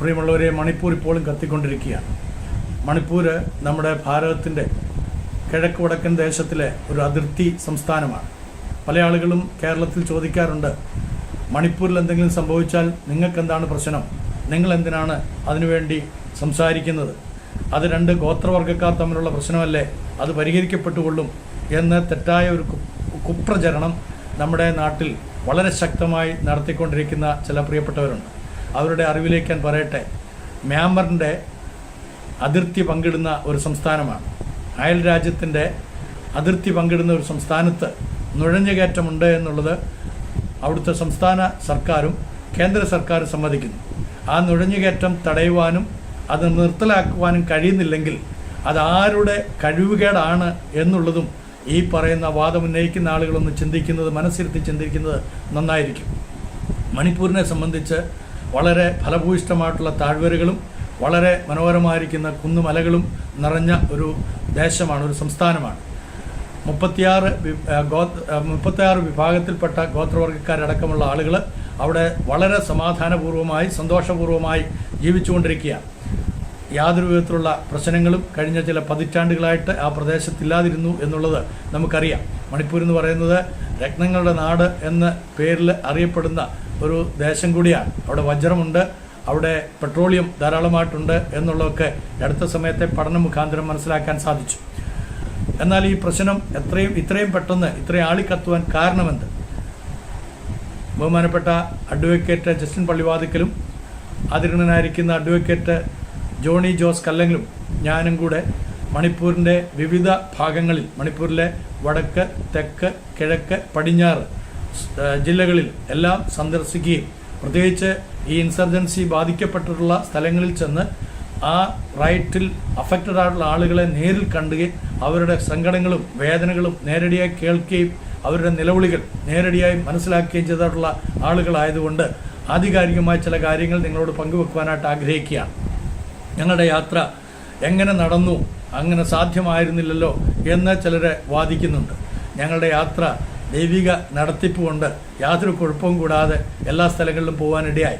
പ്രിയമുള്ളവരെ മണിപ്പൂർ ഇപ്പോഴും കത്തിക്കൊണ്ടിരിക്കുകയാണ്. മണിപ്പൂർ നമ്മുടെ ഭാരതത്തിന്റെ കിഴക്ക് വടക്കൻ ദേശത്തിലെ ഒരു അതിർത്തി സംസ്ഥാനമാണ്. പല ആളുകളും കേരളത്തിൽ ചോദിക്കാറുണ്ട് മണിപ്പൂരിൽ എന്തെങ്കിലും സംഭവിച്ചാൽ നിങ്ങൾക്ക് എന്താണ് പ്രശ്നം? നിങ്ങൾ എന്തിനാണ് അതിനുവേണ്ടി സംസാരിക്കുന്നത്? അത് രണ്ട് ഗോത്രവർഗക്കാർ തമ്മിലുള്ള പ്രശ്നമല്ലേ? അത് പരിഹരിക്കപ്പെട്ടുകൊള്ളും എന്ന് തെറ്റായ ഒരു കുപ്രചരണം നമ്മുടെ നാട്ടിൽ വളരെ ശക്തമായി നടത്തിക്കൊണ്ടിരിക്കുന്ന ചില പ്രിയപ്പെട്ടവരുണ്ട്. അവരുടെ അറിവിലേക്ക് ഞാൻ പറയട്ടെ. മ്യാൻമറിന്റെ അതിർത്തി പങ്കിടുന്ന ഒരു സംസ്ഥാനമാണ്. അയൽ രാജ്യത്തിന്റെ അതിർത്തി പങ്കിടുന്ന ഒരു സംസ്ഥാനത്ത് നുഴഞ്ഞുകയറ്റമുണ്ട് എന്നുള്ളത് അവിടുത്തെ സംസ്ഥാന സർക്കാരും കേന്ദ്ര സർക്കാരും സമ്മതിക്കുന്നു. ആ നുഴഞ്ഞുകയറ്റം തടയുവാനും അത് നിർത്തലാക്കുവാനും കഴിയുന്നില്ലെങ്കിൽ അത് ആരുടെ കഴിവുകേടാണ് എന്നുള്ളതും ഈ പറയുന്ന വാദം ഉന്നയിക്കുന്ന ആളുകളൊന്ന് ചിന്തിക്കുന്നത് മനസ്സിരുത്തി ചിന്തിക്കുന്നത് നന്നായിരിക്കും. മണിപ്പൂരിനെ സംബന്ധിച്ച് വളരെ ഫലഭൂയിഷ്ടമായിട്ടുള്ള താഴ്വരകളും വളരെ മനോഹരമായിരിക്കുന്ന കുന്നുമലകളും നിറഞ്ഞ ഒരു ദേശമാണ് ഒരു സംസ്ഥാനമാണ്. മുപ്പത്തിയാറ് ഗോ മുപ്പത്തിയാറ് വിഭാഗത്തിൽപ്പെട്ട ഗോത്രവർഗക്കാരടക്കമുള്ള ആളുകൾ അവിടെ വളരെ സമാധാനപൂർവമായി സന്തോഷപൂർവമായി ജീവിച്ചുകൊണ്ടിരിക്കുകയാണ്. യാതൊരു വിധത്തിലുള്ള പ്രശ്നങ്ങളും കഴിഞ്ഞ ചില പതിറ്റാണ്ടുകളായിട്ട് ആ പ്രദേശത്തില്ലാതിരുന്നു എന്നുള്ളത് നമുക്കറിയാം. മണിപ്പൂർ എന്ന് പറയുന്നത് രത്നങ്ങളുടെ നാട് എന്ന പേരിൽ അറിയപ്പെടുന്ന ഒരു ദേശം കൂടിയാണ്. അവിടെ വജ്രമുണ്ട് അവിടെ പെട്രോളിയം ധാരാളമായിട്ടുണ്ട് എന്നുള്ളതൊക്കെ അടുത്ത സമയത്തെ പഠന മുഖാന്തരം മനസ്സിലാക്കാൻ സാധിച്ചു. എന്നാൽ ഈ പ്രശ്നം എത്രയും ഇത്രയും പെട്ടെന്ന് ഇത്രയും ആളിക്കത്തുവാൻ കാരണമെന്ത്? ബഹുമാനപ്പെട്ട അഡ്വക്കേറ്റ് ജസ്റ്റിൻ പള്ളിവാതിക്കലും അതിരുണനായിരിക്കുന്ന അഡ്വക്കേറ്റ് ജോണി ജോസ് കല്ലെങ്കിലും ഞാനും കൂടെ മണിപ്പൂരിന്റെ വിവിധ ഭാഗങ്ങളിൽ മണിപ്പൂരിലെ വടക്ക് തെക്ക് കിഴക്ക് പടിഞ്ഞാറ് ജില്ലകളിൽ എല്ലാം സന്ദർശിക്കുകയും പ്രത്യേകിച്ച് ഈ ഇൻസർജൻസി ബാധിക്കപ്പെട്ടിട്ടുള്ള സ്ഥലങ്ങളിൽ ചെന്ന് ആ റൈറ്റിൽ അഫക്റ്റഡ് ആയിട്ടുള്ള ആളുകളെ നേരിൽ കണ്ടുകയും അവരുടെ സങ്കടങ്ങളും വേദനകളും നേരടിയായി കേൾക്കുകയും അവരുടെ നിലവിളികൾ നേരടിയായി മനസ്സിലാക്കുകയും ചെയ്തിട്ടുള്ള ആളുകളായതുകൊണ്ട് ആധികാരികമായ ചില കാര്യങ്ങൾ നിങ്ങളോട് പങ്കുവെക്കുവാനായിട്ട് ആഗ്രഹിക്കുകയാണ്. ഞങ്ങളുടെ യാത്ര എങ്ങനെ നടന്നു അങ്ങനെ സാധ്യമായിരുന്നില്ലല്ലോ എന്ന് ചിലരെ വാദിക്കുന്നുണ്ട്. ഞങ്ങളുടെ യാത്ര ദൈവിക നടത്തിപ്പ് കൊണ്ട് യാതൊരു കുഴപ്പവും കൂടാതെ എല്ലാ സ്ഥലങ്ങളിലും പോകാനിടയായി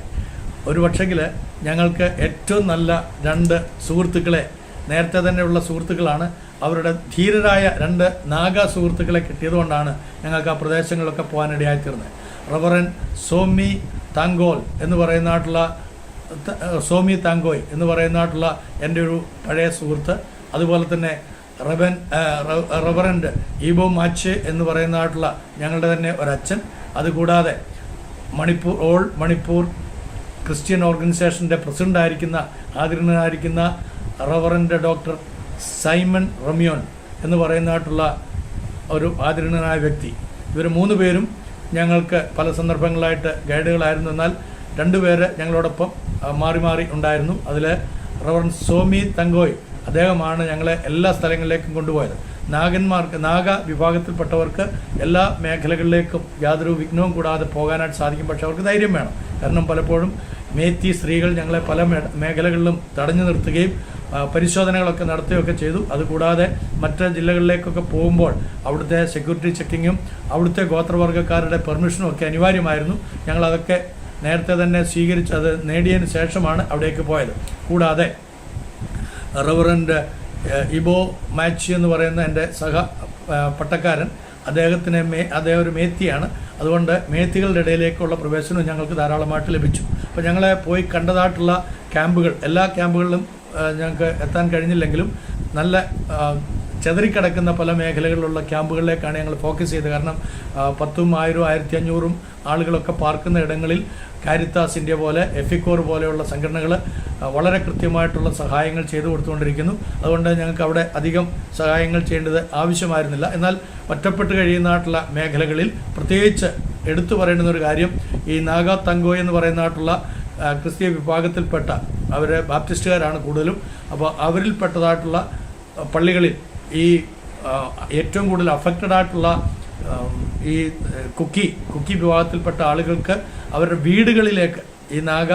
ഒരു പക്ഷെങ്കിൽ ഞങ്ങൾക്ക് ഏറ്റവും നല്ല രണ്ട് സുഹൃത്തുക്കളെ നേരത്തെ തന്നെയുള്ള സുഹൃത്തുക്കളാണ്. അവരുടെ ധീരരായ രണ്ട് നാഗ സുഹൃത്തുക്കളെ കിട്ടിയതുകൊണ്ടാണ് ഞങ്ങൾക്ക് ആ പ്രദേശങ്ങളിലൊക്കെ പോകാനിടയായിത്തീർന്നത് റവറൻ സോമി താങ്കോൽ എന്ന് ത- സോമി താങ്കോയ് എന്ന് പറയുന്നതായിട്ടുള്ള എന്റെ ഒരു പഴയ സുഹൃത്ത്. അതുപോലെ തന്നെ റബൻ റബറൻഡ് ഈബോ മാച്ച് എന്ന് പറയുന്നതായിട്ടുള്ള ഞങ്ങളുടെ തന്നെ ഒരച്ഛൻ. അതുകൂടാതെ മണിപ്പൂർ ഓൾ മണിപ്പൂർ ക്രിസ്ത്യൻ ഓർഗനൈസേഷന്റെ പ്രസിഡന്റായിരിക്കുന്ന ആദരണനായിരിക്കുന്ന റവറന്റ് ഡോക്ടർ സൈമൺ റമിയോൻ എന്ന് പറയുന്നതായിട്ടുള്ള ഒരു ആദരണനായ വ്യക്തി. ഇവർ മൂന്ന് പേരും ഞങ്ങൾക്ക് പല സന്ദർഭങ്ങളായിട്ട് ഗൈഡുകളായിരുന്നു. എന്നാൽ രണ്ടുപേര് ഞങ്ങളോടൊപ്പം മാറി മാറി ഉണ്ടായിരുന്നു. അതിൽ റവറൻ സോമി തങ്കോയ് അദ്ദേഹമാണ് ഞങ്ങളെ എല്ലാ സ്ഥലങ്ങളിലേക്കും കൊണ്ടുപോയത്. നാഗന്മാർക്ക് നാഗ വിഭാഗത്തിൽപ്പെട്ടവർക്ക് എല്ലാ മേഖലകളിലേക്കും യാതൊരു വിഘ്നവും കൂടാതെ പോകാനായിട്ട് സാധിക്കും. പക്ഷെ അവർക്ക് ധൈര്യം വേണം. കാരണം പലപ്പോഴും മേത്തി സ്ത്രീകൾ ഞങ്ങളെ പല മേഖലകളിലും തടഞ്ഞു നിർത്തുകയും പരിശോധനകളൊക്കെ നടത്തുകയൊക്കെ ചെയ്തു. അതുകൂടാതെ മറ്റ് ജില്ലകളിലേക്കൊക്കെ പോകുമ്പോൾ അവിടുത്തെ സെക്യൂരിറ്റി ചെക്കിങ്ങും അവിടുത്തെ ഗോത്രവർഗക്കാരുടെ പെർമിഷനും ഒക്കെ അനിവാര്യമായിരുന്നു. ഞങ്ങളതൊക്കെ നേരത്തെ തന്നെ സ്വീകരിച്ച് അത് നേടിയതിന് ശേഷമാണ് അവിടേക്ക് പോയത്. കൂടാതെ റവറൻഡ് ഏഹ്, ഇബോ മാച്ചി എന്ന് പറയുന്ന എന്റെ സഹ പട്ടക്കാരൻ. അദ്ദേഹത്തിന് മേ അദ്ദേഹം ഒരു മേത്തിയാണ്. അതുകൊണ്ട് മേത്തികളുടെ ഇടയിലേക്കുള്ള പ്രവേശനം ഞങ്ങൾക്ക് ധാരാളമായിട്ട് ലഭിച്ചു. അപ്പോൾ ഞങ്ങളെ പോയി കണ്ടതായിട്ടുള്ള ക്യാമ്പുകൾ എല്ലാ ക്യാമ്പുകളിലും ഞങ്ങൾക്ക് എത്താൻ കഴിഞ്ഞില്ലെങ്കിലും നല്ല ചെതറിക്കിടക്കുന്ന പല മേഖലകളിലുള്ള ക്യാമ്പുകളിലേക്കാണ് ഞങ്ങൾ ഫോക്കസ് ചെയ്തത്. കാരണം പത്തും ആയിരവും ആയിരത്തി അഞ്ഞൂറും ആളുകളൊക്കെ പാർക്കുന്ന ഇടങ്ങളിൽ കാരിത്താസ് ഇന്ത്യ പോലെ എഫിക്കോർ പോലെയുള്ള സംഘടനകൾ വളരെ കൃത്യമായിട്ടുള്ള സഹായങ്ങൾ ചെയ്തു കൊടുത്തുകൊണ്ടിരിക്കുന്നു. അതുകൊണ്ട് ഞങ്ങൾക്ക് അവിടെ അധികം സഹായങ്ങൾ ചെയ്യേണ്ടത് ആവശ്യമായിരുന്നില്ല. എന്നാൽ ഒറ്റപ്പെട്ട് കഴിയുന്നതായിട്ടുള്ള മേഖലകളിൽ പ്രത്യേകിച്ച് എടുത്തു പറയേണ്ട ഒരു കാര്യം ഈ നാഗാ തങ്കോ എന്ന് പറയുന്നതായിട്ടുള്ള ക്രിസ്തീയ വിഭാഗത്തിൽപ്പെട്ട അവർ ബാപ്റ്റിസ്റ്റുകാരാണ് കൂടുതലും. അപ്പോൾ അവരിൽപ്പെട്ടതായിട്ടുള്ള പള്ളികളിൽ ഈ ഏറ്റവും കൂടുതൽ അഫക്റ്റഡ് ആയിട്ടുള്ള ഈ കുക്കി കുക്കി വിഭാഗത്തിൽപ്പെട്ട ആളുകൾക്ക് അവരുടെ വീടുകളിലേക്ക് ഈ നാഗ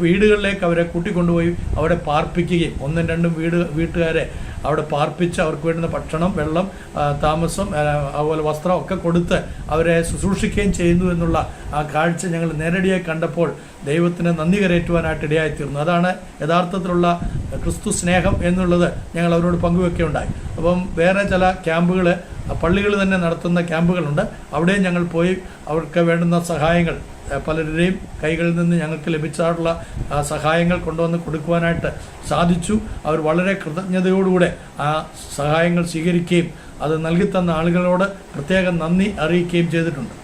വീടുകളിലേക്ക് അവരെ കൂട്ടിക്കൊണ്ടുപോയി അവിടെ പാർപ്പിക്കുകയും ഒന്നും രണ്ടും വീട് വീട്ടുകാരെ അവിടെ പാർപ്പിച്ച് അവർക്ക് വേണ്ടുന്ന ഭക്ഷണം വെള്ളം താമസം അതുപോലെ വസ്ത്രം ഒക്കെ കൊടുത്ത് അവരെ ശുശ്രൂഷിക്കുകയും ചെയ്യുന്നു എന്നുള്ള ആ കാഴ്ച ഞങ്ങൾ നേരടിയായി കണ്ടപ്പോൾ ദൈവത്തിന് നന്ദി കരയറ്റുവാനായിട്ട് ഇടയായിത്തീർന്നു. അതാണ് യഥാർത്ഥത്തിലുള്ള ക്രിസ്തു സ്നേഹം എന്നുള്ളത് ഞങ്ങൾ അവരോട് പങ്കുവെക്കുകയുണ്ടായി. അപ്പം വേറെ ചില ക്യാമ്പുകൾ പള്ളികൾ തന്നെ നടത്തുന്ന ക്യാമ്പുകളുണ്ട്. അവിടെയും ഞങ്ങൾ പോയി അവർക്ക് വേണ്ടുന്ന സഹായങ്ങൾ പലരുടെയും കൈകളിൽ നിന്ന് ഞങ്ങൾക്ക് ലഭിച്ചിട്ടുള്ള സഹായങ്ങൾ കൊണ്ടുവന്ന് കൊടുക്കുവാനായിട്ട് സാധിച്ചു. അവർ വളരെ കൃതജ്ഞതയോടുകൂടെ ആ സഹായങ്ങൾ സ്വീകരിക്കുകയും അത് നൽകിത്തന്ന ആളുകളോട് പ്രത്യേകം നന്ദി അറിയിക്കുകയും ചെയ്തിട്ടുണ്ട്.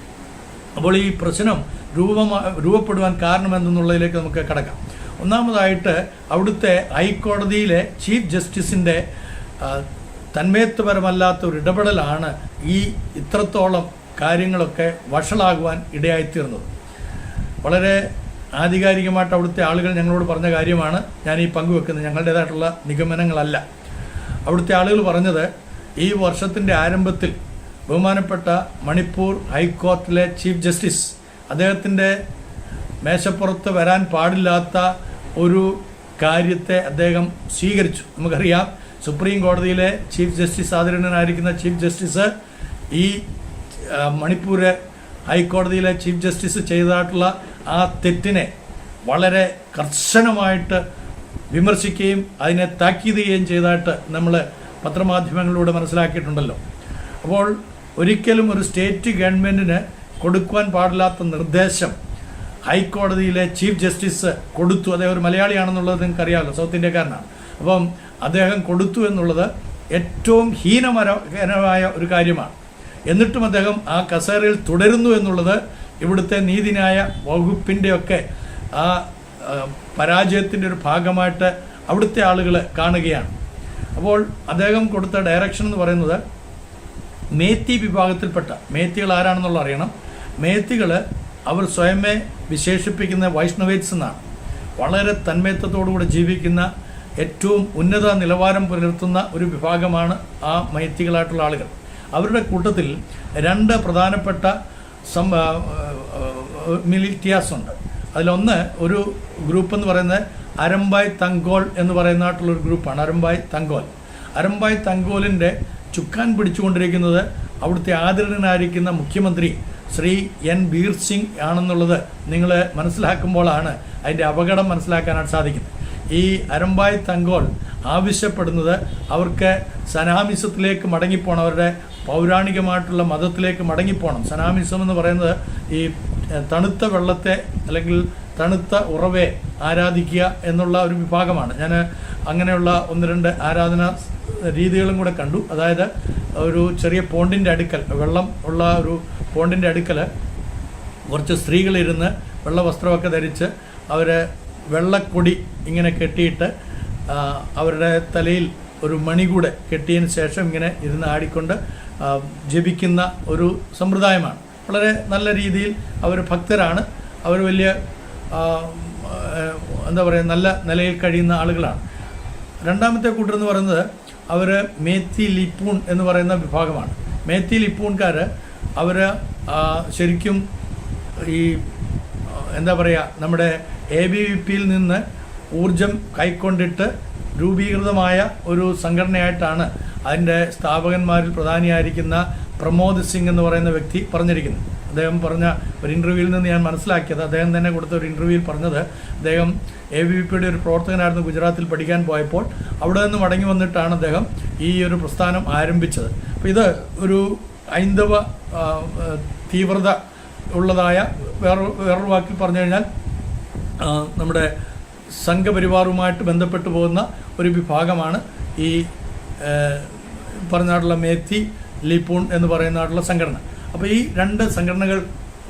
അപ്പോൾ ഈ പ്രശ്നം രൂപമാ രൂപപ്പെടുവാൻ കാരണമെന്നുള്ളതിലേക്ക് നമുക്ക് കടക്കാം. ഒന്നാമതായിട്ട് അവിടുത്തെ ഹൈക്കോടതിയിലെ ചീഫ് ജസ്റ്റിസിന്റെ തന്മയത്വപരമല്ലാത്ത ഒരു ഇടപെടലാണ് ഈ ഇത്രത്തോളം കാര്യങ്ങളൊക്കെ വഷളാകുവാൻ ഇടയായിത്തീർന്നത്. വളരെ ആധികാരികമായിട്ട് അവിടുത്തെ ആളുകൾ ഞങ്ങളോട് പറഞ്ഞ കാര്യമാണ്. ഞാൻ ഈ പങ്കുവെക്കുന്നത് ഞങ്ങളുടേതായിട്ടുള്ള നിഗമനങ്ങളല്ല. അവിടുത്തെ ആളുകൾ പറഞ്ഞത് ഈ വർഷത്തിന്റെ ആരംഭത്തിൽ ബഹുമാനപ്പെട്ട മണിപ്പൂർ ഹൈക്കോർട്ടിലെ ചീഫ് ജസ്റ്റിസ് അദ്ദേഹത്തിന്റെ മേശപ്പുറത്ത് വരാൻ പാടില്ലാത്ത ഒരു കാര്യത്തെ അദ്ദേഹം സ്വീകരിച്ചു. നമുക്കറിയാം സുപ്രീം കോടതിയിലെ ചീഫ് ജസ്റ്റിസ് ആദരണനായിരിക്കുന്ന ചീഫ് ജസ്റ്റിസ് ഈ മണിപ്പൂർ ഹൈക്കോടതിയിലെ ചീഫ് ജസ്റ്റിസ് ചെയ്തതായിട്ടുള്ള ആ തെറ്റിനെ വളരെ കർശനമായിട്ട് വിമർശിക്കുകയും അതിനെ താക്കീത് ചെയ്യുകയും ചെയ്തതായിട്ട് നമ്മൾ പത്രമാധ്യമങ്ങളിലൂടെ മനസ്സിലാക്കിയിട്ടുണ്ടല്ലോ. അപ്പോൾ ഒരിക്കലും ഒരു സ്റ്റേറ്റ് ഗവൺമെന്റിന് കൊടുക്കുവാൻ പാടില്ലാത്ത നിർദ്ദേശം ഹൈക്കോടതിയിലെ ചീഫ് ജസ്റ്റിസ് കൊടുത്തു. അതേ ഒരു മലയാളിയാണെന്നുള്ളത് നിങ്ങൾക്ക് അറിയാമല്ലോ സൗത്ത് ഇന്ത്യക്കാരനാണ്. അപ്പം അദ്ദേഹം കൊടുത്തു എന്നുള്ളത് ഏറ്റവും ഹീനമരകരമായ ഒരു കാര്യമാണ്. എന്നിട്ടും അദ്ദേഹം ആ കസേരയിൽ തുടരുന്നു എന്നുള്ളത് ഇവിടുത്തെ നീതിന്യായ വകുപ്പിന്റെയൊക്കെ ആ ആ, പരാജയത്തിന്റെ ഒരു ഭാഗമായിട്ട് അവിടുത്തെ ആളുകൾ കാണുകയാണ്. അപ്പോൾ അദ്ദേഹം കൊടുത്ത ഡയറക്ഷൻ എന്ന് പറയുന്നത് മേത്തി വിഭാഗത്തിൽപ്പെട്ട മേത്തികൾ ആരാണെന്നുള്ള അറിയണം. മേത്തികൾ അവർ സ്വയമേ വിശേഷിപ്പിക്കുന്ന വൈഷ്ണവേറ്റ്സ് എന്നാണ്. വളരെ തന്മയത്വത്തോടുകൂടി ജീവിക്കുന്ന ഏറ്റവും ഉന്നത നിലവാരം പുലർത്തുന്ന ഒരു വിഭാഗമാണ് ആ മൈത്തികളായിട്ടുള്ള ആളുകൾ. അവരുടെ കൂട്ടത്തിൽ രണ്ട് പ്രധാനപ്പെട്ട സം മിലിറ്റിയാസ് ഉണ്ട്. അതിലൊന്ന് ഒരു ഗ്രൂപ്പ് എന്ന് പറയുന്നത് അരമ്പായ് തങ്കോൾ എന്ന് പറയുന്നതായിട്ടുള്ള ഒരു ഗ്രൂപ്പാണ് അരമ്പായ് തങ്കോൽ. അരമ്പായ് തങ്കോലിന്റെ ചുക്കാൻ പിടിച്ചുകൊണ്ടിരിക്കുന്നത് അവിടുത്തെ ആദരണനായിരിക്കുന്ന മുഖ്യമന്ത്രി ശ്രീ എൻ ബീർ സിംഗ് ആണെന്നുള്ളത് നിങ്ങൾ മനസ്സിലാക്കുമ്പോഴാണ് അതിന്റെ അപകടം മനസ്സിലാക്കാനായിട്ട് സാധിക്കുന്നത്. ഈ അരമ്പായ് തങ്കോൾ ആവശ്യപ്പെടുന്നത് അവർക്ക് സനാമിസത്തിലേക്ക് മടങ്ങിപ്പോണം അവരുടെ പൗരാണികമായിട്ടുള്ള മതത്തിലേക്ക് മടങ്ങിപ്പോണം. സനാമിസം എന്ന് പറയുന്നത് ഈ തണുത്ത വെള്ളത്തെ അല്ലെങ്കിൽ തണുത്ത ഉറവെ ആരാധിക്കുക എന്നുള്ള ഒരു വിഭാഗമാണ്. ഞാൻ അങ്ങനെയുള്ള ഒന്ന് രണ്ട് ആരാധന രീതികളും കൂടെ കണ്ടു. അതായത് ഒരു ചെറിയ പോണ്ടിന്റെ അടുക്കൽ വെള്ളം ഉള്ള ഒരു പോണ്ടിന്റെ അടുക്കൽ കുറച്ച് സ്ത്രീകളിരുന്ന് വെള്ള വസ്ത്രമൊക്കെ ധരിച്ച് അവർ വെള്ളക്കൊടി ഇങ്ങനെ കെട്ടിയിട്ട് അവരുടെ തലയിൽ ഒരു മണി കൂടെ കെട്ടിയതിന് ശേഷം ഇങ്ങനെ ഇരുന്ന് ആടിക്കൊണ്ട് ജപിക്കുന്ന ഒരു സമ്പ്രദായമാണ്. വളരെ നല്ല രീതിയിൽ അവർ ഭക്തരാണ്. അവർ വലിയ എന്താ പറയുക നല്ല നിലയിൽ കഴിയുന്ന ആളുകളാണ്. രണ്ടാമത്തെ കൂട്ടർ എന്ന് പറയുന്നത് അവർ മേത്തി ലിപ്പൂൺ എന്ന് പറയുന്ന വിഭാഗമാണ്. മേത്തി ലിപ്പൂൺകാർ അവർ ശരിക്കും ഈ എന്താ പറയുക നമ്മുടെ എ ബി വി പിയിൽ നിന്ന് ഊർജം കൈക്കൊണ്ടിട്ട് രൂപീകൃതമായ ഒരു സംഘടനയായിട്ടാണ് അതിന്റെ സ്ഥാപകന്മാരിൽ പ്രധാനിയായിരിക്കുന്ന പ്രമോദ് സിംഗ് എന്ന് പറയുന്ന വ്യക്തി പറഞ്ഞിരിക്കുന്നത്. അദ്ദേഹം പറഞ്ഞ ഒരു ഇന്റർവ്യൂവിൽ നിന്ന് ഞാൻ മനസ്സിലാക്കിയത്. അദ്ദേഹം തന്നെ കൊടുത്ത ഒരു ഇന്റർവ്യൂവിൽ പറഞ്ഞത് അദ്ദേഹം എ ബി വി പിയുടെ ഒരു പ്രവർത്തകനായിരുന്നു ഗുജറാത്തിൽ പഠിക്കാൻ പോയപ്പോൾ. അവിടെ നിന്ന് മടങ്ങി വന്നിട്ടാണ് അദ്ദേഹം ഈ ഒരു പ്രസ്ഥാനം ആരംഭിച്ചത്. അപ്പോൾ ഇത് ഒരു ഹൈന്ദവ തീവ്രത ഉള്ളതായ വേറൊരു വേറൊരു വാക്കിൽ പറഞ്ഞു കഴിഞ്ഞാൽ നമ്മുടെ സംഘപരിവാറുമായിട്ട് ബന്ധപ്പെട്ടു പോകുന്ന ഒരു വിഭാഗമാണ് ഈ പറഞ്ഞാട്ടുള്ള മേത്തി ലിപ്പൂൺ എന്ന് പറയുന്നതായിട്ടുള്ള സംഘടന. അപ്പോൾ ഈ രണ്ട് സംഘടനകൾ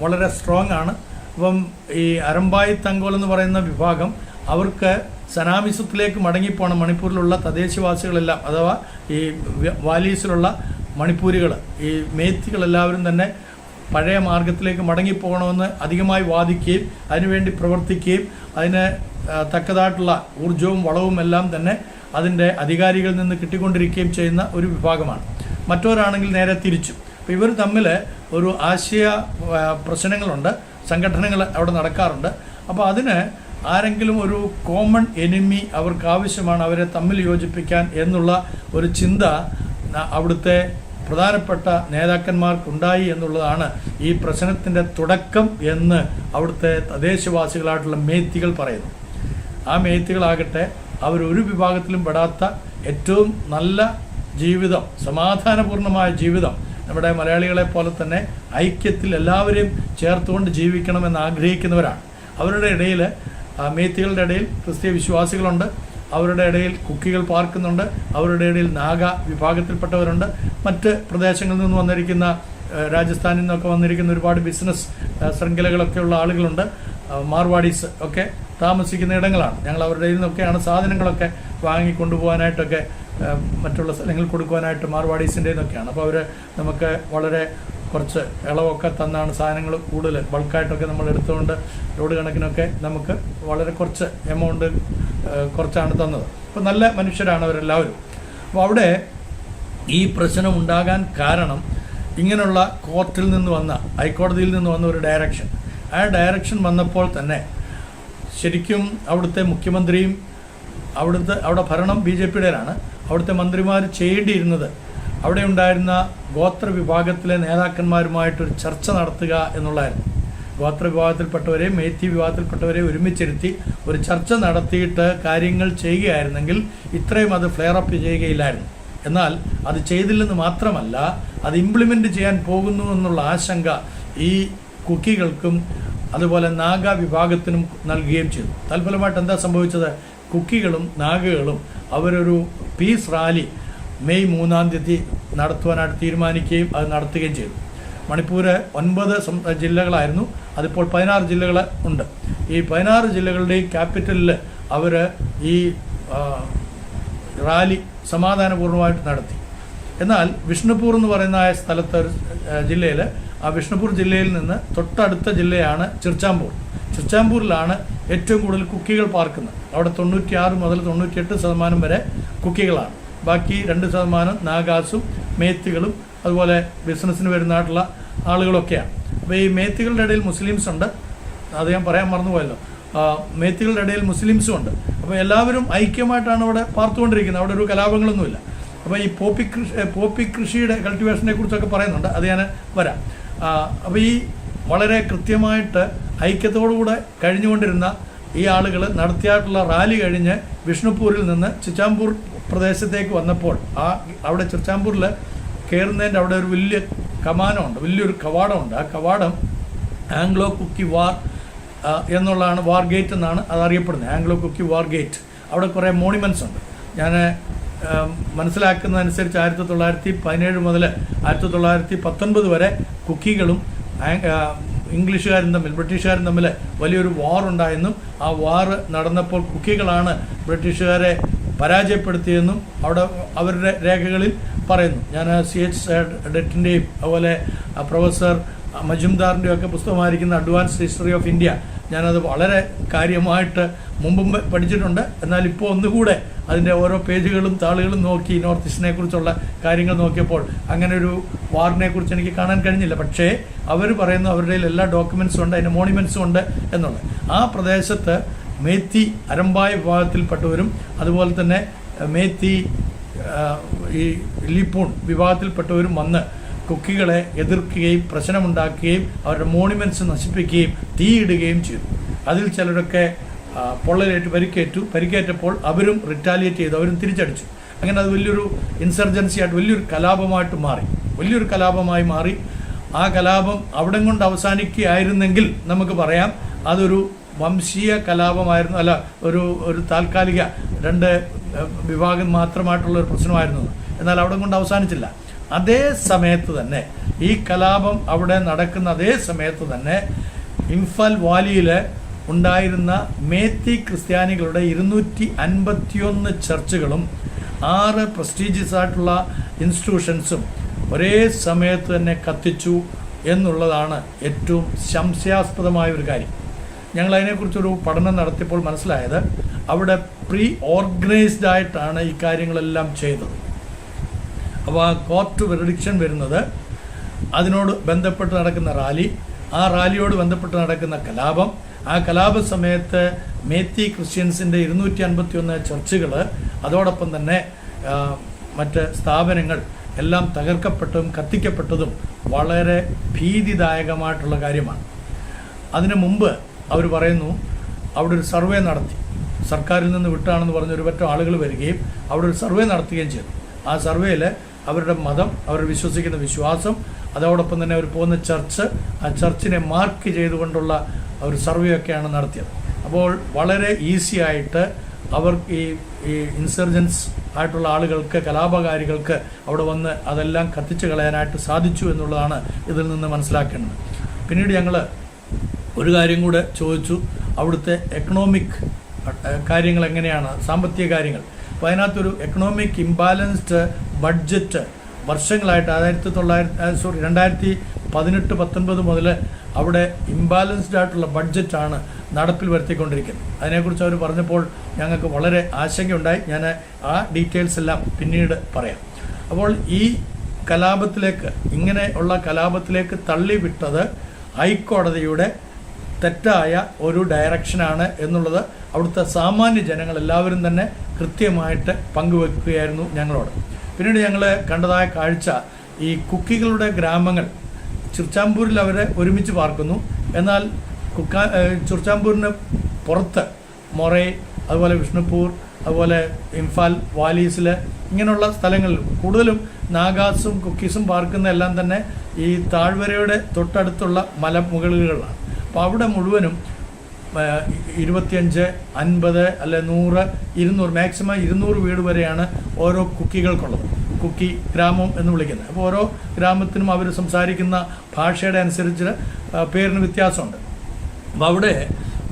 വളരെ സ്ട്രോങ് ആണ്. അപ്പം ഈ അരമ്പായി തങ്കോൽ എന്ന് പറയുന്ന വിഭാഗം അവർക്ക് സനാമിസത്തിലേക്ക് മടങ്ങിപ്പോണം. മണിപ്പൂരിലുള്ള തദ്ദേശവാസികളെല്ലാം അഥവാ ഈ വാലീസിലുള്ള മണിപ്പൂരികൾ ഈ മേത്തികളെല്ലാവരും തന്നെ പഴയ മാർഗത്തിലേക്ക് മടങ്ങിപ്പോകണമെന്ന് അധികമായി വാദിക്കുകയും അതിനുവേണ്ടി പ്രവർത്തിക്കുകയും അതിന് തക്കതായിട്ടുള്ള ഊർജവും വളവും എല്ലാം തന്നെ അതിന്റെ അധികാരികളിൽ നിന്ന് കിട്ടിക്കൊണ്ടിരിക്കുകയും ചെയ്യുന്ന ഒരു വിഭാഗമാണ്. മറ്റവരാണെങ്കിൽ നേരെ തിരിച്ചു. അപ്പോൾ ഇവർ തമ്മിൽ ഒരു ആശയ പ്രശ്നങ്ങളുണ്ട് സംഘടനകൾ അവിടെ നടക്കാറുണ്ട്. അപ്പോൾ അതിന് ആരെങ്കിലും ഒരു കോമൺ എനിമി അവർക്ക് ആവശ്യമാണ് അവരെ തമ്മിൽ യോജിപ്പിക്കാൻ എന്നുള്ള ഒരു ചിന്ത അവിടുത്തെ പ്രധാനപ്പെട്ട നേതാക്കന്മാർക്കുണ്ടായി എന്നുള്ളതാണ് ഈ പ്രശ്നത്തിന്റെ തുടക്കം എന്ന് അവിടുത്തെ തദ്ദേശവാസികളായിട്ടുള്ള മേത്തികൾ പറയുന്നു. ആ മേത്തികളാകട്ടെ അവരൊരു വിഭാഗത്തിലും പെടാത്ത ഏറ്റവും നല്ല ജീവിതം സമാധാനപൂർണമായ ജീവിതം നമ്മുടെ മലയാളികളെ പോലെ തന്നെ ഐക്യത്തിൽ എല്ലാവരെയും ചേർത്തുകൊണ്ട് ജീവിക്കണമെന്ന് ആഗ്രഹിക്കുന്നവരാണ്. അവരുടെ ഇടയിൽ മേത്തികളുടെ ഇടയിൽ ക്രിസ്തീയ വിശ്വാസികളുണ്ട്. അവരുടെ ഇടയിൽ കുക്കികൾ പാർക്കുന്നുണ്ട് അവരുടെ ഇടയിൽ നാഗ വിഭാഗത്തിൽപ്പെട്ടവരുണ്ട്. മറ്റ് പ്രദേശങ്ങളിൽ നിന്ന് വന്നിരിക്കുന്ന രാജസ്ഥാനിൽ നിന്നൊക്കെ വന്നിരിക്കുന്ന ഒരുപാട് ബിസിനസ് ശൃംഖലകളൊക്കെയുള്ള ആളുകളുണ്ട്. മാർവാഡീസ് ഒക്കെ താമസിക്കുന്ന ഇടങ്ങളാണ്. ഞങ്ങൾ അവരുടെ കയ്യിൽ നിന്നൊക്കെയാണ് സാധനങ്ങളൊക്കെ വാങ്ങിക്കൊണ്ടുപോകാനായിട്ടൊക്കെ മറ്റുള്ള സ്ഥലങ്ങളിൽ കൊടുക്കുവാനായിട്ട് മാർവാഡീസിന്റെ നിന്നൊക്കെയാണ് അപ്പോൾ അവർ നമുക്ക് വളരെ കുറച്ച് ഇളവൊക്കെ തന്നാണ് സാധനങ്ങൾ കൂടുതൽ ബൾക്കായിട്ടൊക്കെ നമ്മൾ എടുത്തുകൊണ്ട് ലോഡ് കണക്കിനൊക്കെ നമുക്ക് വളരെ കുറച്ച് എമൗണ്ട് കുറച്ചാണ് തന്നത്. അപ്പോൾ നല്ല മനുഷ്യരാണ് അവരെല്ലാവരും. അപ്പോൾ അവിടെ ഈ പ്രശ്നം ഉണ്ടാകാൻ കാരണം ഇങ്ങനെയുള്ള കോർട്ടിൽ നിന്ന് വന്ന ഹൈക്കോടതിയിൽ നിന്ന് വന്ന ഒരു ഡയറക്ഷൻ ആ ഡയറക്ഷൻ വന്നപ്പോൾ തന്നെ ശരിക്കും അവിടുത്തെ മുഖ്യമന്ത്രിയും അവിടുത്തെ അവിടെ ഭരണം ബി ജെ പിയുടേതാണ്. അവിടുത്തെ മന്ത്രിമാർ ചെയ്യേണ്ടിയിരുന്നത് അവിടെ ഉണ്ടായിരുന്ന ഗോത്ര വിഭാഗത്തിലെ നേതാക്കന്മാരുമായിട്ടൊരു ചർച്ച നടത്തുക എന്നുള്ളതായിരുന്നു. ഗോത്ര വിഭാഗത്തിൽപ്പെട്ടവരെ മേത്തി വിഭാഗത്തിൽപ്പെട്ടവരെ ഒരുമിച്ചിരുത്തി ഒരു ചർച്ച നടത്തിയിട്ട് കാര്യങ്ങൾ ചെയ്യുകയായിരുന്നെങ്കിൽ ഇത്രയും അത് ഫ്ലെയർ അപ്പ് ചെയ്യുകയില്ലായിരുന്നു. എന്നാൽ അത് ചെയ്തില്ലെന്ന് മാത്രമല്ല അത് ഇംപ്ലിമെന്റ് ചെയ്യാൻ പോകുന്നു എന്നുള്ള ആശങ്ക ഈ കുക്കികൾക്കും അതുപോലെ നാഗ വിഭാഗത്തിനും നൽകുകയും ചെയ്തു. തൽഫലമായിട്ട് എന്താ സംഭവിച്ചത്? കുക്കികളും നാഗകളും അവരൊരു പീസ് റാലി മെയ് മൂന്നാം തീയതി നടത്തുവാനായിട്ട് തീരുമാനിക്കുകയും അത് നടത്തുകയും ചെയ്തു. മണിപ്പൂര് ഒൻപത് ജില്ലകളായിരുന്നു. അതിപ്പോൾ പതിനാറ് ജില്ലകൾ ഉണ്ട്. ഈ പതിനാറ് ജില്ലകളുടെയും ക്യാപിറ്റലിൽ അവർ ഈ റാലി സമാധാനപൂർണമായിട്ട് നടത്തി. എന്നാൽ വിഷ്ണുപൂർ എന്ന് പറയുന്ന സ്ഥലത്ത് ജില്ലയിൽ ആ വിഷ്ണുപൂർ ജില്ലയിൽ നിന്ന് തൊട്ടടുത്ത ജില്ലയാണ് ചിർച്ചാമ്പൂർ. ചിർച്ചാമ്പൂരിലാണ് ഏറ്റവും കൂടുതൽ കുക്കികൾ പാർക്കുന്നത്. അവിടെ തൊണ്ണൂറ്റിയാറ് മുതൽ തൊണ്ണൂറ്റിയെട്ട് ശതമാനം വരെ കുക്കികളാണ്. ബാക്കി രണ്ട് ശതമാനം നാഗാസും മേത്തികളും അതുപോലെ ബിസിനസ്സിന് വരുന്നതായിട്ടുള്ള ആളുകളൊക്കെയാണ്. അപ്പോൾ ഈ മേത്തികളുടെ ഇടയിൽ മുസ്ലിംസ് ഉണ്ട്. അത് ഞാൻ പറയാൻ മറന്നുപോയല്ലോ. മേത്തികളുടെ ഇടയിൽ മുസ്ലിംസും ഉണ്ട്. അപ്പോൾ എല്ലാവരും ഐക്യമായിട്ടാണ് അവിടെ പാർത്തുകൊണ്ടിരിക്കുന്നത്. അവിടെ ഒരു കലാപങ്ങളൊന്നുമില്ല. അപ്പോൾ ഈ പോപ്പി കൃഷി പോപ്പി കൃഷിയുടെ കൾട്ടിവേഷനെ കുറിച്ചൊക്കെ പറയുന്നുണ്ട്. അത് ഞാൻ വരാം. അപ്പോൾ ഈ വളരെ കൃത്യമായിട്ട് ഐക്യത്തോടുകൂടെ കഴിഞ്ഞുകൊണ്ടിരുന്ന ഈ ആളുകൾ നടത്തിയായിട്ടുള്ള റാലി കഴിഞ്ഞ് വിഷ്ണുപൂരിൽ നിന്ന് ചിച്ചാമ്പൂർ പ്രദേശത്തേക്ക് വന്നപ്പോൾ ആ അവിടെ ചിച്ചാമ്പൂരിൽ കയറുന്നതിന്റെ അവിടെ ഒരു വലിയ കമാനമുണ്ട് വലിയൊരു കവാടമുണ്ട്. ആ കവാടം ആംഗ്ലോ കുക്കി വാർ എന്നുള്ളതാണ് വാർ ഗേറ്റ് എന്നാണ് അത് അറിയപ്പെടുന്നത് ആംഗ്ലോ കുക്കി വാർ ഗേറ്റ്. അവിടെ കുറേ മോണിമെന്റ്സ് ഉണ്ട്. ഞാൻ മനസ്സിലാക്കുന്നതനുസരിച്ച് ആയിരത്തി തൊള്ളായിരത്തി പതിനേഴ് മുതൽ ആയിരത്തി തൊള്ളായിരത്തി പത്തൊൻപത് വരെ കുക്കികളും ഇംഗ്ലീഷുകാരും തമ്മിൽ ബ്രിട്ടീഷുകാരും തമ്മിൽ വലിയൊരു വാർ ഉണ്ടായെന്നും ആ വാർ നടന്നപ്പോൾ കുക്കികളാണ് ബ്രിട്ടീഷുകാരെ പരാജയപ്പെടുത്തിയെന്നും അവിടെ അവരുടെ രേഖകളിൽ പറയുന്നു. ഞാൻ സി എച്ച് ഡെറ്റിന്റെയും അതുപോലെ പ്രൊഫസർ മജുംദാറിന്റെയും ഒക്കെ പുസ്തകമായിരിക്കുന്ന അഡ്വാൻസ് ഹിസ്റ്ററി ഓഫ് ഇന്ത്യ ഞാനത് വളരെ കാര്യമായിട്ട് മുമ്പും പഠിച്ചിട്ടുണ്ട്. എന്നാൽ ഇപ്പോൾ ഒന്നുകൂടെ അതിന്റെ ഓരോ പേജുകളും താളുകളും നോക്കി നോർത്ത് ഈസ്റ്റിനെ കുറിച്ചുള്ള കാര്യങ്ങൾ നോക്കിയപ്പോൾ അങ്ങനെ ഒരു വാറിനെ കുറിച്ച് എനിക്ക് കാണാൻ കഴിഞ്ഞില്ല. പക്ഷേ അവർ പറയുന്നു അവരുടെ എല്ലാ ഡോക്യുമെൻസും ഉണ്ട് അതിന്റെ മോണിമെൻസും ഉണ്ട് എന്നുള്ളത്. ആ പ്രദേശത്ത് മേത്തി അരമ്പായ വിഭാഗത്തിൽപ്പെട്ടവരും അതുപോലെ തന്നെ മേത്തി ഈ ലിപ്പൂൺ വിഭാഗത്തിൽപ്പെട്ടവരും വന്ന് കുക്കികളെ എതിർക്കുകയും പ്രശ്നമുണ്ടാക്കുകയും അവരുടെ മോണുമെൻസ് നശിപ്പിക്കുകയും തീയിടുകയും ചെയ്തു. അതിൽ ചിലരൊക്കെ പൊള്ളലേറ്റ് പരിക്കേറ്റു. പരിക്കേറ്റപ്പോൾ അവരും റിറ്റാലിയേറ്റ് ചെയ്തു അവരും തിരിച്ചടിച്ചു. അങ്ങനെ അത് വലിയൊരു ഇൻസർജൻസി ആയിട്ട് വലിയൊരു കലാപമായിട്ട് മാറി. വലിയൊരു കലാപമായി മാറി. ആ കലാപം അവിടം കൊണ്ട് അവസാനിക്കുകയായിരുന്നെങ്കിൽ നമുക്ക് പറയാം അതൊരു വംശീയ കലാപമായിരുന്നു അല്ല ഒരു ഒരു താൽക്കാലിക രണ്ട് വിഭാഗം മാത്രമായിട്ടുള്ള ഒരു പ്രശ്നമായിരുന്നു. എന്നാൽ അവിടെ കൊണ്ട് അവസാനിച്ചില്ല. അതേ സമയത്ത് തന്നെ ഈ കലാപം അവിടെ നടക്കുന്ന അതേ സമയത്ത് തന്നെ ഇംഫാൽ വാലിയിൽ ഉണ്ടായിരുന്ന മേത്തി ക്രിസ്ത്യാനികളുടെ ഇരുന്നൂറ്റി അൻപത്തിയൊന്ന് ചർച്ചുകളും ആറ് പ്രസ്റ്റീജിയസ് ആയിട്ടുള്ള ഇൻസ്റ്റിറ്റ്യൂഷൻസും ഒരേ സമയത്ത് തന്നെ കത്തിച്ചു എന്നുള്ളതാണ് ഏറ്റവും സംശയാസ്പദമായ ഒരു കാര്യം. ഞങ്ങൾ അതിനെക്കുറിച്ചൊരു പഠനം നടത്തിയപ്പോൾ മനസ്സിലായത് അവിടെ പ്രീ ഓർഗനൈസ്ഡ് ആയിട്ടാണ് ഈ കാര്യങ്ങളെല്ലാം ചെയ്തത്. അപ്പോൾ ആ കോർട്ട് വെറിഡിക്ഷൻ വരുന്നത് അതിനോട് ബന്ധപ്പെട്ട് നടക്കുന്ന റാലി ആ റാലിയോട് ബന്ധപ്പെട്ട് നടക്കുന്ന കലാപം ആ കലാപ സമയത്ത് മേത്തി ക്രിസ്ത്യൻസിന്റെ ഇരുന്നൂറ്റി അൻപത്തി ഒന്ന് ചർച്ചുകൾ അതോടൊപ്പം തന്നെ മറ്റ് സ്ഥാപനങ്ങൾ എല്ലാം തകർക്കപ്പെട്ടതും കത്തിക്കപ്പെട്ടതും വളരെ ഭീതിദായകമായിട്ടുള്ള കാര്യമാണ്. അതിനു മുമ്പ് അവർ പറയുന്നു അവിടെ ഒരു സർവേ നടത്തി. സർക്കാരിൽ നിന്ന് വിട്ടാണെന്ന് പറഞ്ഞ ഒരു പറ്റം ആളുകൾ വരികയും അവിടെ ഒരു സർവേ നടത്തുകയും ചെയ്തു. ആ സർവേയിൽ അവരുടെ മതം അവർ വിശ്വസിക്കുന്ന വിശ്വാസം അതോടൊപ്പം തന്നെ അവർ പോകുന്ന ചർച്ച് ആ ചർച്ചിനെ മാർക്ക് ചെയ്തുകൊണ്ടുള്ള ഒരു സർവേ ഒക്കെയാണ് നടത്തിയത്. അപ്പോൾ വളരെ ഈസി ആയിട്ട് അവർ ഈ ഈ ഇൻസർജൻസ് ആയിട്ടുള്ള ആളുകൾക്ക് കലാപകാരികൾക്ക് അവിടെ വന്ന് അതെല്ലാം കത്തിച്ചു കളയാനായിട്ട് സാധിച്ചു എന്നുള്ളതാണ് ഇതിൽ നിന്ന് മനസ്സിലാക്കേണ്ടത്. പിന്നീട് ഞങ്ങൾ ഒരു കാര്യം കൂടെ ചോദിച്ചു. അവിടുത്തെ എക്കണോമിക് കാര്യങ്ങൾ എങ്ങനെയാണ്? സാമ്പത്തിക കാര്യങ്ങൾ. അതിനകത്തൊരു എക്കണോമിക് ഇംബാലൻസ്ഡ് ബഡ്ജറ്റ് വർഷങ്ങളായിട്ട് ആയിരത്തി തൊള്ളായിരത്തി സോറി രണ്ടായിരത്തി പതിനെട്ട് പത്തൊൻപത് മുതൽ അവിടെ ഇംബാലൻസ്ഡ് ആയിട്ടുള്ള ബഡ്ജറ്റാണ് നടപ്പിൽ വരുത്തിക്കൊണ്ടിരിക്കുന്നത്. അതിനെക്കുറിച്ച് അവർ പറഞ്ഞപ്പോൾ ഞങ്ങൾക്ക് വളരെ ആശങ്കയുണ്ടായി. ഞാൻ ആ ഡീറ്റെയിൽസ് എല്ലാം പിന്നീട് പറയാം. അപ്പോൾ ഈ കലാപത്തിലേക്ക് ഇങ്ങനെയുള്ള കലാപത്തിലേക്ക് തള്ളിവിട്ടത് ഹൈക്കോടതിയുടെ തെറ്റായ ഒരു ഡയറക്ഷനാണ് എന്നുള്ളത് അവിടുത്തെ സാമാന്യ ജനങ്ങൾ എല്ലാവരും തന്നെ കൃത്യമായിട്ട് പങ്കുവെക്കുകയായിരുന്നു ഞങ്ങളോട്. പിന്നീട് ഞങ്ങൾ കണ്ടതായ കാഴ്ച ഈ കുക്കികളുടെ ഗ്രാമങ്ങൾ. ചിർച്ചാമ്പൂരിൽ അവരെ ഒരുമിച്ച് പാർക്കുന്നു. എന്നാൽ കുക്കാ ചുർച്ചാമ്പൂരിന് പുറത്ത് മൊറൈ അതുപോലെ വിഷ്ണുപൂർ അതുപോലെ ഇംഫാൽ വാലീസിൽ ഇങ്ങനെയുള്ള സ്ഥലങ്ങളിൽ കൂടുതലും നാഗാസും കുക്കീസും പാർക്കുന്ന എല്ലാം തന്നെ ഈ താഴ്വരയുടെ തൊട്ടടുത്തുള്ള മലമുകളിലുകളാണ്. അപ്പോൾ അവിടെ മുഴുവനും ഇരുപത്തിയഞ്ച് അൻപത് അല്ലെ നൂറ് ഇരുന്നൂറ് മാക്സിമം ഇരുന്നൂറ് വീട് വരെയാണ് ഓരോ കുക്കികൾക്കുള്ളത്. കുക്കി ഗ്രാമം എന്ന് വിളിക്കുന്നത്. അപ്പോൾ ഓരോ ഗ്രാമത്തിനും അവർ സംസാരിക്കുന്ന ഭാഷയുടെ അനുസരിച്ച് പേരിന് വ്യത്യാസമുണ്ട്. അപ്പോൾ അവിടെ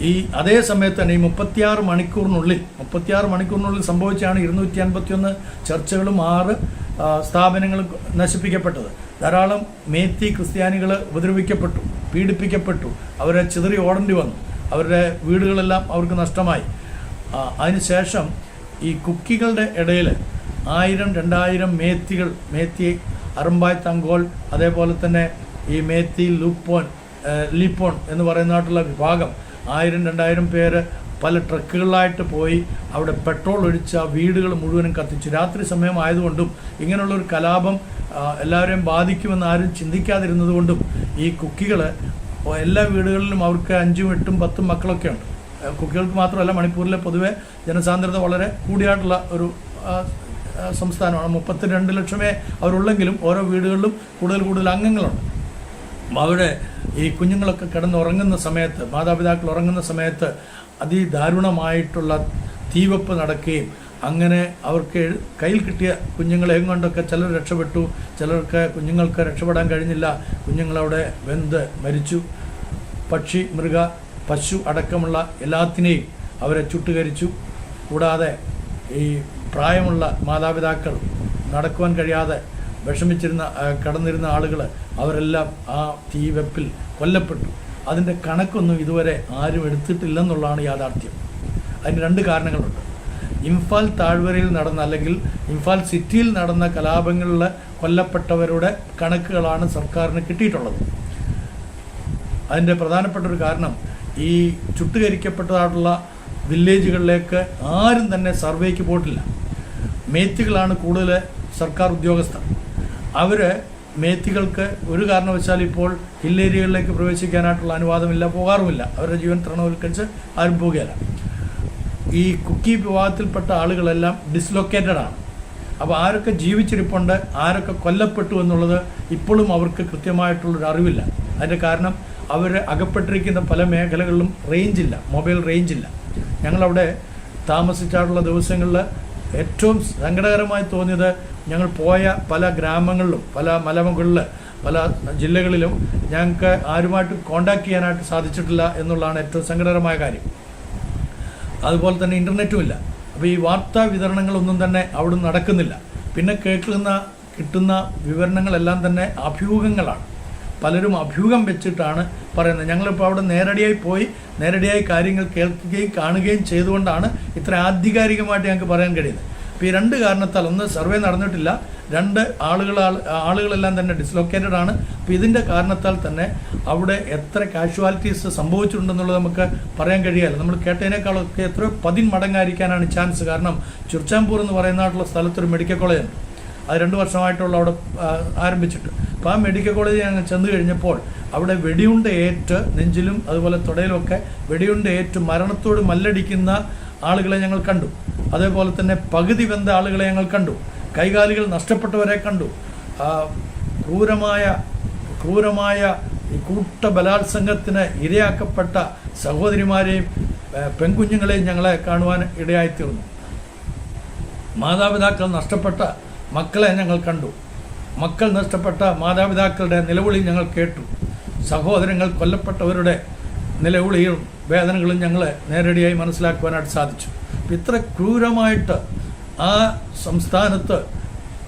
ഈ അതേ സമയത്ത് തന്നെ ഈ മുപ്പത്തിയാറ് മണിക്കൂറിനുള്ളിൽ മുപ്പത്തിയാറ് മണിക്കൂറിനുള്ളിൽ സംഭവിച്ചാണ് ഇരുന്നൂറ്റി അൻപത്തിയൊന്ന് ചർച്ചകളും ആറ് ആ, സ്ഥാപനങ്ങളും നശിപ്പിക്കപ്പെട്ടത്. ധാരാളം മേത്തി ക്രിസ്ത്യാനികൾ ഉപദ്രവിക്കപ്പെട്ടു പീഡിപ്പിക്കപ്പെട്ടു. അവരെ ചിതറി ഓടേണ്ടി വന്നു. അവരുടെ വീടുകളെല്ലാം അവർക്ക് നഷ്ടമായി. അതിനുശേഷം ഈ കുക്കികളുടെ ഇടയിൽ ആയിരം രണ്ടായിരം മേത്തികൾ മേത്തി അറമ്പായ് തങ്കോൾ അതേപോലെ തന്നെ ഈ മേത്തി ലൂപ്പോൺ ഏഹ് ലിപ്പോൺ എന്ന് പറയുന്നതായിട്ടുള്ള വിഭാഗം ആയിരം രണ്ടായിരം പേര് പല ട്രക്കുകളിലായിട്ട് പോയി അവിടെ പെട്രോൾ ഒഴിച്ച് ആ വീടുകൾ മുഴുവനും കത്തിച്ചു. രാത്രി സമയമായതുകൊണ്ടും ഇങ്ങനെയുള്ള ഇങ്ങനെയുള്ളൊരു കലാപം എല്ലാവരെയും ബാധിക്കുമെന്ന് ആരും ചിന്തിക്കാതിരുന്നത് കൊണ്ടും ഈ കുക്കികൾ എല്ലാ വീടുകളിലും അവർക്ക് അഞ്ചും എട്ടും പത്തും മക്കളൊക്കെ ഉണ്ട്. കുക്കികൾക്ക് മാത്രമല്ല മണിപ്പൂരിലെ പൊതുവെ ജനസാന്ദ്രത വളരെ കൂടിയായിട്ടുള്ള ഒരു സംസ്ഥാനമാണ്. മുപ്പത്തി രണ്ട് ലക്ഷമേ അവരുള്ളെങ്കിലും ഓരോ വീടുകളിലും കൂടുതൽ കൂടുതൽ അംഗങ്ങളുണ്ട്. അവിടെ ഈ കുഞ്ഞുങ്ങളൊക്കെ കിടന്നുറങ്ങുന്ന സമയത്ത് മാതാപിതാക്കൾ ഉറങ്ങുന്ന സമയത്ത് അതിദാരുണമായിട്ടുള്ള തീവെപ്പ് നടക്കുകയും അങ്ങനെ അവർക്ക് കയ്യിൽ കിട്ടിയ കുഞ്ഞുങ്ങളെയും കൊണ്ടൊക്കെ ചിലർ രക്ഷപ്പെട്ടു ചിലർക്ക് കുഞ്ഞുങ്ങൾക്ക് രക്ഷപ്പെടാൻ കഴിഞ്ഞില്ല കുഞ്ഞുങ്ങളവിടെ വെന്ത് മരിച്ചു. പക്ഷി മൃഗ പശു അടക്കമുള്ള എല്ലാത്തിനെയും അവരെ ചുട്ടുകരിച്ചു. കൂടാതെ ഈ പ്രായമുള്ള മാതാപിതാക്കൾ നടക്കുവാൻ കഴിയാതെ വിഷമിച്ചിരുന്ന കടന്നിരുന്ന ആളുകൾ അവരെല്ലാം ആ തീവെപ്പിൽ കൊല്ലപ്പെട്ടു. അതിന്റെ കണക്കൊന്നും ഇതുവരെ ആരും എടുത്തിട്ടില്ലെന്നുള്ളതാണ് യാഥാർത്ഥ്യം. അതിന് രണ്ട് കാരണങ്ങളുണ്ട്. ഇംഫാൽ താഴ്വരയിൽ നടന്ന അല്ലെങ്കിൽ ഇംഫാൽ സിറ്റിയിൽ നടന്ന കലാപങ്ങളിൽ കൊല്ലപ്പെട്ടവരുടെ കണക്കുകളാണ് സർക്കാരിന് കിട്ടിയിട്ടുള്ളത്. അതിന്റെ പ്രധാനപ്പെട്ട ഒരു കാരണം ഈ ചുട്ടുകരിക്കപ്പെട്ടതായിട്ടുള്ള വില്ലേജുകളിലേക്ക് ആരും തന്നെ സർവേക്ക് പോയിട്ടില്ല. മേത്തുകളാണ് കൂടുതൽ സർക്കാർ ഉദ്യോഗസ്ഥർ. അവർ മേത്തികൾക്ക് ഒരു കാരണവശാൽ ഇപ്പോൾ ഹിൽ ഏരിയകളിലേക്ക് പ്രവേശിക്കാനായിട്ടുള്ള അനുവാദമില്ല പോകാറുമില്ല. അവരുടെ ജീവൻ തൃണവൽക്കരിച്ച് ആരും പോകുകയില്ല ഈ കുക്കി വിഭാഗത്തിൽപ്പെട്ട ആളുകളെല്ലാം ഡിസ്ലൊക്കേറ്റഡ് ആണ്. അപ്പോൾ ആരൊക്കെ ജീവിച്ചിരിപ്പുണ്ട് ആരൊക്കെ കൊല്ലപ്പെട്ടു എന്നുള്ളത് ഇപ്പോഴും അവർക്ക് കൃത്യമായിട്ടുള്ളൊരു അറിവില്ല. അതിന്റെ കാരണം അവർ അകപ്പെട്ടിരിക്കുന്ന പല മേഖലകളിലും റേഞ്ചില്ല മൊബൈൽ റേഞ്ചില്ല ഞങ്ങളവിടെ താമസിച്ചിട്ടുള്ള ദിവസങ്ങളിൽ ഏറ്റവും സങ്കടകരമായി തോന്നിയത് ഞങ്ങൾ പോയ പല ഗ്രാമങ്ങളിലും പല മലമുകളിൽ പല ജില്ലകളിലും ഞങ്ങൾക്ക് ആരുമായിട്ട് കോണ്ടാക്ട് ചെയ്യാനായിട്ട് സാധിച്ചിട്ടില്ല എന്നുള്ളതാണ് ഏറ്റവും സങ്കടകരമായ കാര്യം. അതുപോലെ തന്നെ ഇന്റർനെറ്റും ഇല്ല. അപ്പോൾ ഈ വാർത്താ വിതരണങ്ങളൊന്നും തന്നെ അവിടെ നടക്കുന്നില്ല. പിന്നെ കേൾക്കുന്ന കിട്ടുന്ന വിവരണങ്ങളെല്ലാം തന്നെ അഭ്യൂഹങ്ങളാണ്. പലരും അഭ്യൂഹം വെച്ചിട്ടാണ് പറയുന്നത്. ഞങ്ങളിപ്പോൾ അവിടെ നേരടിയായി പോയി നേരടിയായി കാര്യങ്ങൾ കേൾക്കുകയും കാണുകയും ചെയ്തുകൊണ്ടാണ് ഇത്ര ആധികാരികമായിട്ട് ഞങ്ങൾക്ക് പറയാൻ കഴിയുന്നത്. ഈ രണ്ട് കാരണത്താൽ ഒന്ന് സർവേ നടന്നിട്ടില്ല രണ്ട് ആളുകൾ ആളുകളെല്ലാം തന്നെ ഡിസ്ലൊക്കേറ്റഡ് ആണ്. അപ്പോൾ ഇതിന്റെ കാരണത്താൽ തന്നെ അവിടെ എത്ര കാഷ്വാലിറ്റീസ് സംഭവിച്ചിട്ടുണ്ടെന്നുള്ളത് നമുക്ക് പറയാൻ കഴിയാല്ല. നമ്മൾ കേട്ടതിനേക്കാളൊക്കെ എത്രയോ പതിൻ മടങ്ങായിരിക്കാനാണ് ചാൻസ് കാരണം ചുർച്ചാംപൂർ എന്ന് പറയുന്ന സ്ഥലത്തൊരു മെഡിക്കൽ കോളേജ് ഉണ്ട്. അത് രണ്ട് വർഷമായിട്ടുള്ള അവിടെ ആരംഭിച്ചിട്ട്. അപ്പോൾ ആ മെഡിക്കൽ കോളേജിൽ ഞങ്ങൾ ചെന്ന് കഴിഞ്ഞപ്പോൾ അവിടെ വെടിയുണ്ട ഏറ്റ് നെഞ്ചിലും അതുപോലെ തുടയിലുമൊക്കെ വെടിയുണ്ട ഏറ്റ് മരണത്തോട് മല്ലടിക്കുന്ന ആളുകളെ ഞങ്ങൾ കണ്ടു. അതേപോലെ തന്നെ പകുതി വെന്ത ആളുകളെ ഞങ്ങൾ കണ്ടു. കൈകാലികൾ നഷ്ടപ്പെട്ടവരെ കണ്ടു. ക്രൂരമായ ക്രൂരമായ കൂട്ട ബലാത്സംഗത്തിന് ഇരയാക്കപ്പെട്ട സഹോദരിമാരെയും പെൺകുഞ്ഞുങ്ങളെയും ഞങ്ങളെ കാണുവാൻ ഇടയായിത്തീർന്നു. മാതാപിതാക്കൾ നഷ്ടപ്പെട്ട മക്കളെ ഞങ്ങൾ കണ്ടു. മക്കൾ നഷ്ടപ്പെട്ട മാതാപിതാക്കളുടെ നിലവിളി ഞങ്ങൾ കേട്ടു. സഹോദരങ്ങൾ കൊല്ലപ്പെട്ടവരുടെ നിലവിളിയും വേദനകളും ഞങ്ങളെ നേരടിയായി മനസ്സിലാക്കുവാനായിട്ട് സാധിച്ചു. ഇത്ര ക്രൂരമായിട്ട് ആ സംസ്ഥാനത്ത്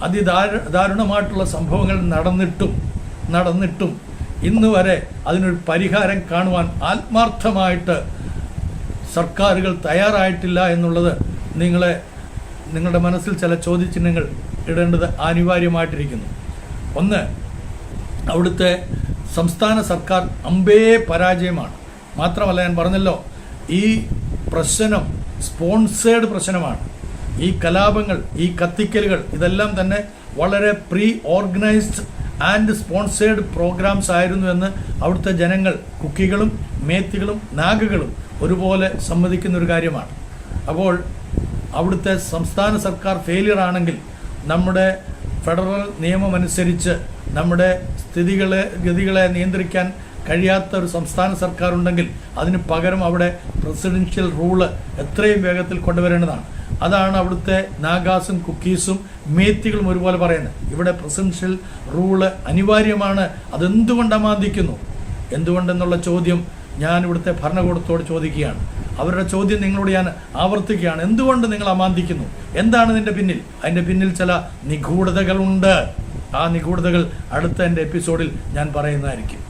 അതിദാരു ദാരുണമായിട്ടുള്ള സംഭവങ്ങൾ നടന്നിട്ടും നടന്നിട്ടും ഇന്ന് വരെ അതിനൊരു പരിഹാരം കാണുവാൻ ആത്മാർത്ഥമായിട്ട് സർക്കാരുകൾ തയ്യാറായിട്ടില്ല എന്നുള്ളത് നിങ്ങളെ നിങ്ങളുടെ മനസ്സിൽ ചില ചോദ്യചിഹ്നങ്ങൾ ഇടേണ്ടത് അനിവാര്യമായിട്ടിരിക്കുന്നു. ഒന്ന് അവിടുത്തെ സംസ്ഥാന സർക്കാർ അമ്പേ പരാജയമാണ്. മാത്രമല്ല ഞാൻ പറഞ്ഞല്ലോ ഈ പ്രശ്നം സ്പോൺസേഡ് പ്രശ്നമാണ്. ഈ കലാപങ്ങൾ ഈ കത്തിക്കലുകൾ ഇതെല്ലാം തന്നെ വളരെ pre organised and sponsored programmes ആയിരുന്നു എന്ന് അവിടുത്തെ ജനങ്ങൾ കുക്കികളും മേത്തികളും നാഗകളും ഒരുപോലെ സമ്മതിക്കുന്ന ഒരു കാര്യമാണ്. അപ്പോൾ അവിടുത്തെ സംസ്ഥാന സർക്കാർ ഫെയിലിയർ ആണെങ്കിൽ നമ്മുടെ ഫെഡറൽ നിയമമനുസരിച്ച് നമ്മുടെ സ്ഥിതികളെ ഗതികളെ നിയന്ത്രിക്കാൻ കഴിയാത്ത ഒരു സംസ്ഥാന സർക്കാർ ഉണ്ടെങ്കിൽ അതിന് പകരം അവിടെ പ്രസിഡൻഷ്യൽ റൂൾ എത്രയും വേഗത്തിൽ കൊണ്ടുവരേണ്ടതാണ്. അതാണ് അവിടുത്തെ നാഗാസും കുക്കീസും മേത്തികളും ഒരുപോലെ പറയുന്നത്. ഇവിടെ പ്രസിഡൻഷ്യൽ റൂൾ അനിവാര്യമാണ്. അതെന്തുകൊണ്ട് അമാന്തിക്കുന്നു? എന്തുകൊണ്ടെന്നുള്ള ചോദ്യം ഞാൻ ഇവിടുത്തെ ഭരണകൂടത്തോട് ചോദിക്കുകയാണ്. അവരുടെ ചോദ്യം നിങ്ങളോട് ഞാൻ ആവർത്തിക്കുകയാണ്. എന്തുകൊണ്ട് നിങ്ങൾ അമാന്തിക്കുന്നു? എന്താണ് ഇതിന്റെ പിന്നിൽ? അതിന്റെ പിന്നിൽ ചില നിഗൂഢതകളുണ്ട്. ആ നിഗൂഢതകൾ അടുത്ത എന്റെ എപ്പിസോഡിൽ ഞാൻ പറയുന്നതായിരിക്കും.